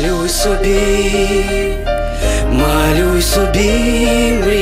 малюй собі, малюй собі. мрій